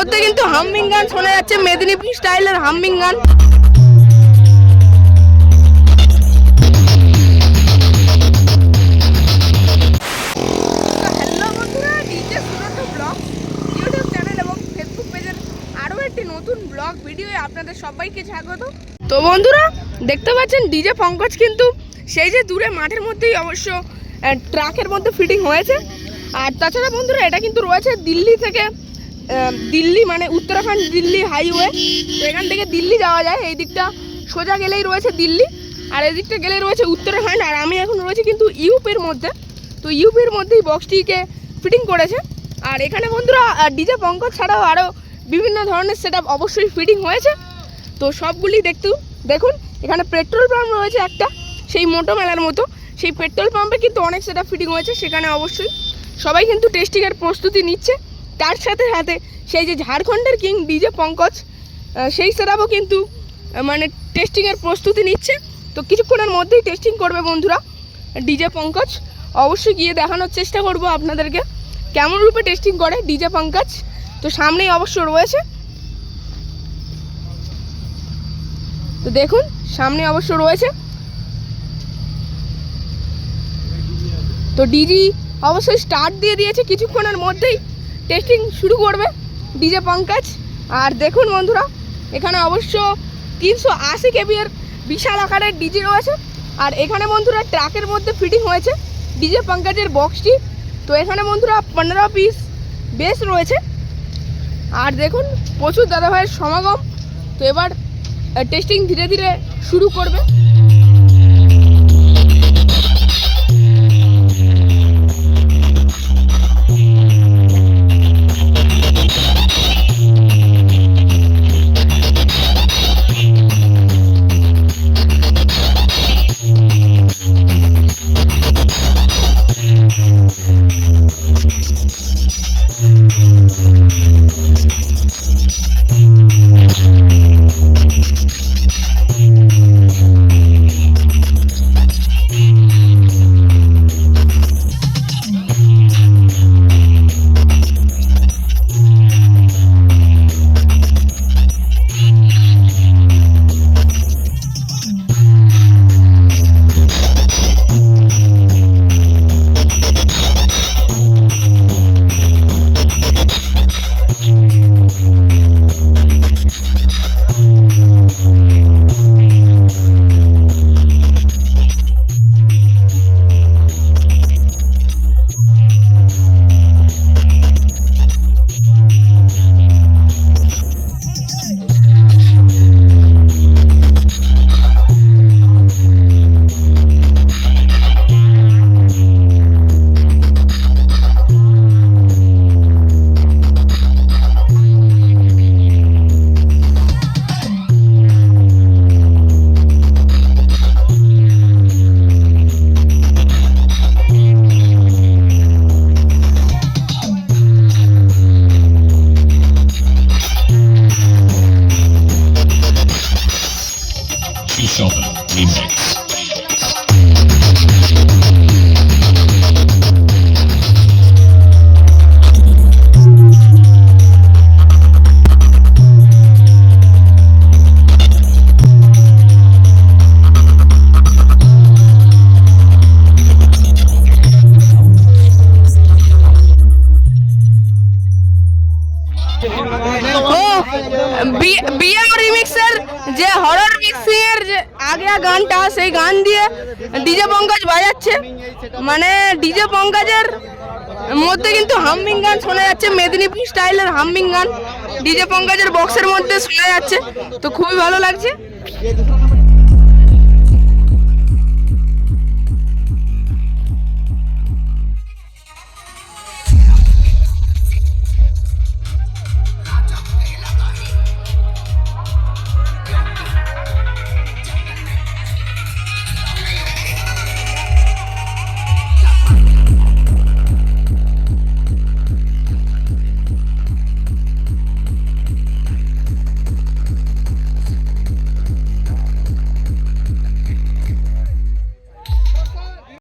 মধ্যে কিন্তু হাম্মিং গান শোনা যাচ্ছে মেদিনীপুর স্টাইলের হাম্মিং গান। বন্ধুরা ডিজে সুরটো ব্লগ ইউটিউব চ্যানেল এবং ফেসবুক পেজের আরও একটি নতুন ব্লগ ভিডিওয়ে আপনাদের সবাইকে স্বাগত। তো বন্ধুরা দেখতে পাচ্ছেন ডিজে পঙ্কজ কিন্তু সেই যে দূরে মাঠের মধ্যেই অবশ্য ট্রাকের মধ্যে ফিটিং হয়েছে। আর তাছাড়া বন্ধুরা এটা কিন্তু রয়েছে দিল্লি থেকে দিল্লি মানে উত্তরাখণ্ড দিল্লি হাইওয়ে। তো এখান থেকে দিল্লি যাওয়া যায়। এই দিকটা সোজা গেলেই রয়েছে দিল্লি, আর এই দিকটা গেলেই রয়েছে উত্তরাখণ্ড। আর আমি এখন রয়েছি কিন্তু ইউপির মধ্যে। তো ইউপির মধ্যেই বক্সটিকে ফিটিং করেছে। আর এখানে বন্ধুরা ডিজে পঙ্কজ ছাড়াও আরও বিভিন্ন ধরনের সেট অবশ্যই ফিটিং হয়েছে। তো সবগুলি দেখতে, দেখুন, এখানে পেট্রোল পাম্প রয়েছে একটা, সেই মোটো মেলার মতো। সেই পেট্রোল পাম্পে কিন্তু অনেক সেট ফিটিং হয়েছে, সেখানে অবশ্যই সবাই কিন্তু টেস্টিংয়ের প্রস্তুতি নিচ্ছে। তার সাথে সাথে সেই যে ঝাড়খণ্ডের কিং ডিজে পঙ্কজ সেই সেটআপও কিন্তু মানে টেস্টিংয়ের প্রস্তুতি নিচ্ছে। তো কিছুক্ষণের মধ্যেই টেস্টিং করবে বন্ধুরা ডিজে পঙ্কজ। অবশ্যই গিয়ে দেখানোর চেষ্টা করব আপনাদেরকে। কেমন রূপে টেস্টিং করে ডিজে পঙ্কজ? তো সামনেই অবশ্য রয়েছে। তো দেখুন সামনে অবশ্য রয়েছে। তো ডিজি অবশ্যই স্টার্ট দিয়ে দিয়েছে। কিছুক্ষণের মধ্যেই টেস্টিং শুরু করবে ডিজে পঙ্কজ আর দেখুন বন্ধুরা, এখানে অবশ্য তিনশো আশি কেবিএর বিশাল আকারের ডিজি রয়েছে। আর এখানে বন্ধুরা, ট্রাকের মধ্যে ফিটিং হয়েছে ডিজে পঙ্কজের বক্সটি তো এখানে বন্ধুরা, পনেরো পিস বেস রয়েছে। আর দেখুন, প্রচুর দাদাভাইয়ের সমাগম। তো এবার টেস্টিং ধীরে ধীরে শুরু করবে। Thank you. বিএম রিমিক্সের যে হরর মিক্সিং এর যে আগে গানটা, সেই গান দিয়ে ডিজে পঙ্কজ বাজাচ্ছে। মানে ডিজে পঙ্কজের মধ্যে কিন্তু হাম্মিং গান শোনা যাচ্ছে, মেদিনীপুর স্টাইলের হাম্মিং গান। ডিজে পঙ্কজের বক্সের মধ্যে শোনা যাচ্ছে। তো খুবই ভালো লাগছে।